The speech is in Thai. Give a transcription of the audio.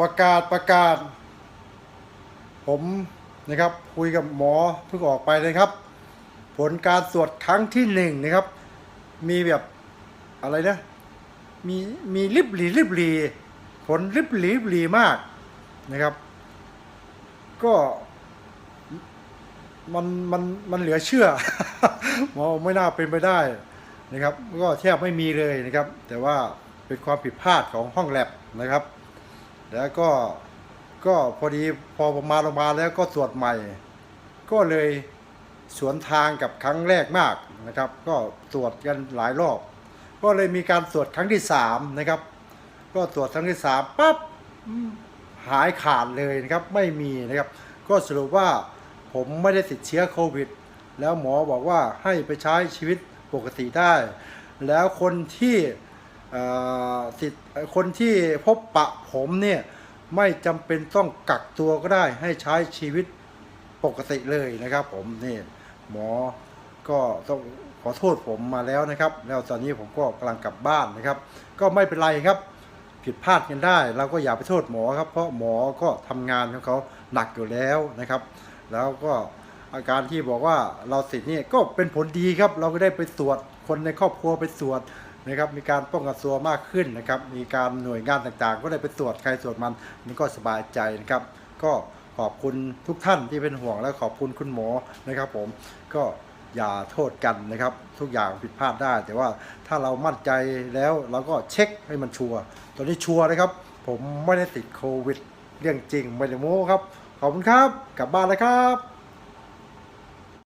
ประกาศประกาศ ผมนะครับคุยกับหมอเพิ่งออกไปนะครับ ผลการตรวจครั้งที่หนึ่งนะครับ มีแบบอะไรนะมีมีริบหลีริบหลีผลริบหลีริบหลีมากนะครับ ก็มันมันมันเหลือเชื่อหมอไม่น่าเป็นไปได้นะครับ ก็แทบไม่มีเลยนะครับ แต่ว่าเป็นความผิดพลาดของห้องแลบนะครับ แล้วก็ก็พอดีพอผมมาโรงพยาบาลแล้วก็ตรวจใหม่ ก็เลยสวนทางกับครั้งแรกมากนะครับ ก็ตรวจกันหลายรอบ ก็เลยมีการตรวจครั้งที่สามนะครับ ก็ตรวจครั้งที่สามปั๊บหายขาดเลยนะครับไม่มีนะครับ ก็สรุปว่าผมไม่ได้ติดเชื้อโควิด แล้วหมอบอกว่าให้ไปใช้ชีวิตปกติได้ แล้วคนที่ เอ่อติดคนที่พบปะผมเนี่ยไม่จำเป็นต้องกักตัวก็ได้ให้ใช้ชีวิตปกติเลยนะครับ ผมนี่หมอก็ต้องขอโทษผมมาแล้วนะครับ แล้วตอนนี้ผมก็กำลังกลับบ้านนะครับ ก็ไม่เป็นไรครับ ผิดพลาดกันได้ เราก็อย่าไปโทษหมอครับ เพราะหมอก็ทำงานของเขาหนักอยู่แล้วนะครับ แล้วก็อาการที่บอกว่าเราติดนี่ก็เป็นผลดีครับ เราก็ได้ไปตรวจคนในครอบครัวไปตรวจ นะครับมีการป้องกันตัวมากขึ้นนะครับมีการหน่วยงานต่างๆ ก็ได้ไปตรวจใครตรวจมันนี่ก็สบายใจนะครับ ก็ขอบคุณทุกท่านที่เป็นห่วงและขอบคุณคุณหมอนะครับ ผมก็อย่าโทษกันนะครับ ทุกอย่างผิดพลาดได้ แต่ว่าถ้าเรามั่นใจแล้วเราก็เช็คให้มันชัวร์ตอนนี้ชัวร์นะครับ ผมไม่ได้ติดโควิด เรื่องจริงไม่ได้โม้ครับ ขอบคุณครับ กลับบ้านแล้วครับ